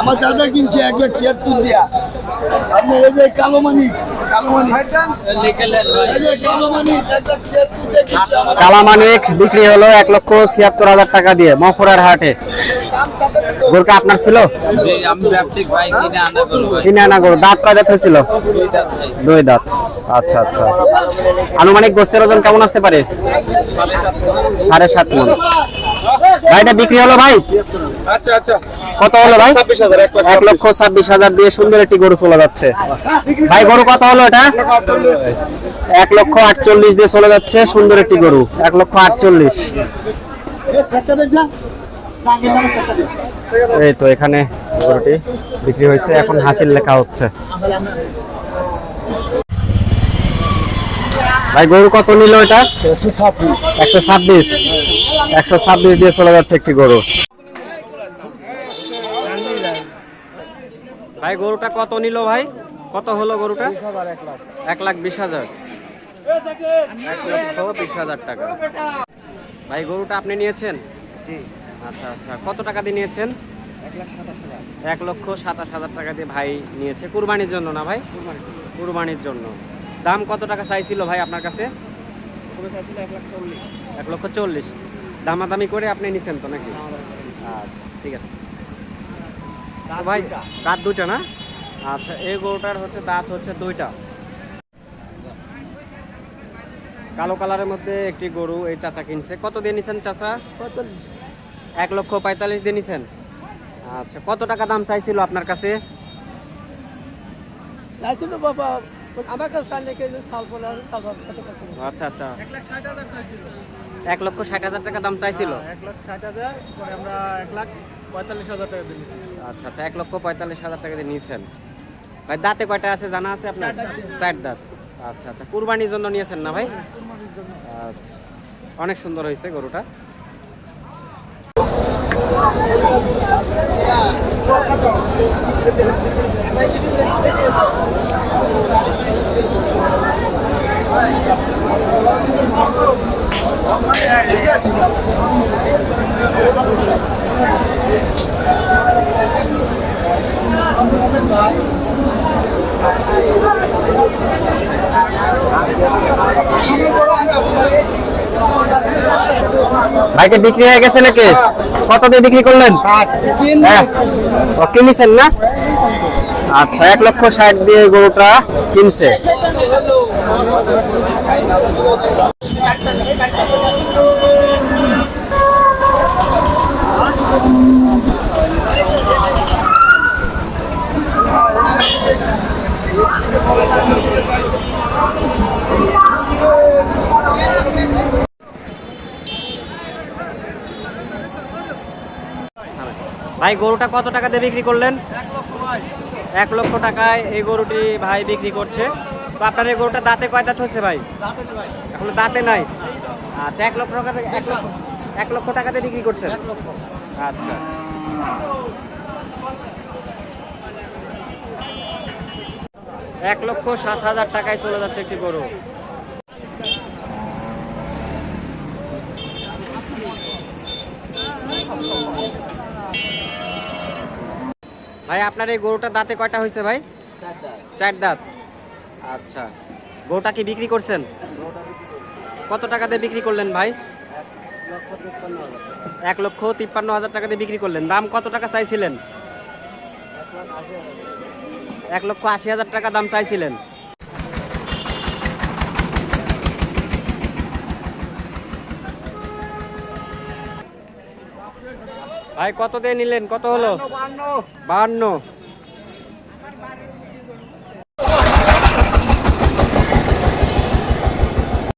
আমার দাদা কিনছে এক লাখ ছিয়াত্তর দিয়া। আপনি এই যে কালো মানিক কালামানিক বিক্রি হলো এক লক্ষ ছিয়াত্তর হাজার টাকা দিয়ে মফুরার হাটে। গরুটা আপনার ছিল? কিনে আনা কিনে আনা গরু। দাঁত কয় দাঁত হয়েছিল? দুই দাঁত আচ্ছা আচ্ছা। আনুমানিক গোস্তের ওজন কেমন আসতে পারে? সাড়ে সাত মন। ভাইটা বিক্রি হলো ভাই? আচ্ছা আচ্ছা। কত হলো ভাই? এক লক্ষ ছাব্বিশ হাজার দিয়ে সুন্দর একটি গরু চলে যাচ্ছে। ভাই গরু কত হলো এটা? এক লক্ষ আটচল্লিশ দিয়ে চলে যাচ্ছে সুন্দর একটি গরু। এক লক্ষ আটচল্লিশ। এই তো এখানে গরুটি বিক্রি হয়েছে এখন হাসিল লেখা হচ্ছে। ভাই গরু কত নিল এটা? একশো ছাব্বিশ। একশো ছাব্বিশ দিয়ে চলে যাচ্ছে একটি গরু। ভাই গরুটা কত নিল ভাই? কত হলো গরুটা? এক লাখ বিশ হাজার। এক লক্ষ বিশ হাজার টাকা। ভাই গরুটা আপনি নিয়েছেন? আচ্ছা আচ্ছা। কত টাকা দিয়ে নিয়েছেন? এক লক্ষ সাতাশ হাজার টাকা দিয়ে ভাই নিয়েছে। কুরবানির জন্য না ভাই? কুরবানির জন্য। দাম কত টাকা চাইছিল ভাই আপনার কাছে? এক লক্ষ চল্লিশ। দামাদামি করে আপনি নিছেন তো নাকি? আচ্ছা ঠিক আছে। ভাই দাঁত দুইটা না? আচ্ছা এই গরুটার হচ্ছে দাঁত হচ্ছে দুইটা। কালো কালারের মধ্যে একটি গরু এই চাচা কিনছে। কত দিয়ে নিছেন চাচা? এক লক্ষ পঁয়তাল্লিশ দিয়ে নিছেন? আচ্ছা কত টাকা দাম চাইছিল আপনার কাছে? চাইছিল বাবা আমার কাছে আচ্ছা আচ্ছা। এক লক্ষ ষাট হাজার টাকা দাম চাইছিল? এক লাখ ষাট হাজার আমরা এক লাখ পঁয়তাল্লিশ হাজার টাকা আচ্ছা আচ্ছা এক লক্ষ পঁয়তাল্লিশ হাজার টাকা দিয়ে নিয়েছেন। ভাই দাঁতে কয়টা আছে জানা আছে আপনার? চার দাঁত। আচ্ছা আচ্ছা কুরবানির জন্য নিয়েছেন না ভাই? আচ্ছা অনেক সুন্দর হয়েছে গরুটা। ভাইকে বিক্রি হয়ে গেছে নাকি? কত দিয়ে বিক্রি করলেন? হ্যাঁ। কিনেছেন না? আচ্ছা এক লক্ষ ষাট দিয়ে গরুটা কিনছে। ভাই গরুটা কত টাকা দিয়ে বিক্রি করলেন? এক লক্ষ টাকায় এই গরুটি ভাই বিক্রি করছে। তো আপনার এই গরুটা দাঁতে কয় দাঁত হচ্ছে ভাই? এখন দাঁতে নাই? আচ্ছা এক লক্ষ টাকা এক লক্ষ এক লক্ষ টাকা দিয়ে বিক্রি করছেন? আচ্ছা। এক লক্ষ সাত হাজার টাকায় চলে যাচ্ছে একটি গরু। ভাই আপনার এই গরুটা দাঁতে কয়টা হয়েছে ভাই? চার দাঁত। আচ্ছা। গরুটা কি বিক্রি করছেন? কত টাকা দিয়ে বিক্রি করলেন ভাই? এক লক্ষ তিপ্পান্ন হাজার টাকা। দিয়ে বিক্রি করলেন। দাম কত টাকা চাইছিলেন? এক লক্ষ আশি হাজার টাকা দাম চাইছিলেন। ভাই কত দিয়ে নিলেন? কত হলো? বাহান্ন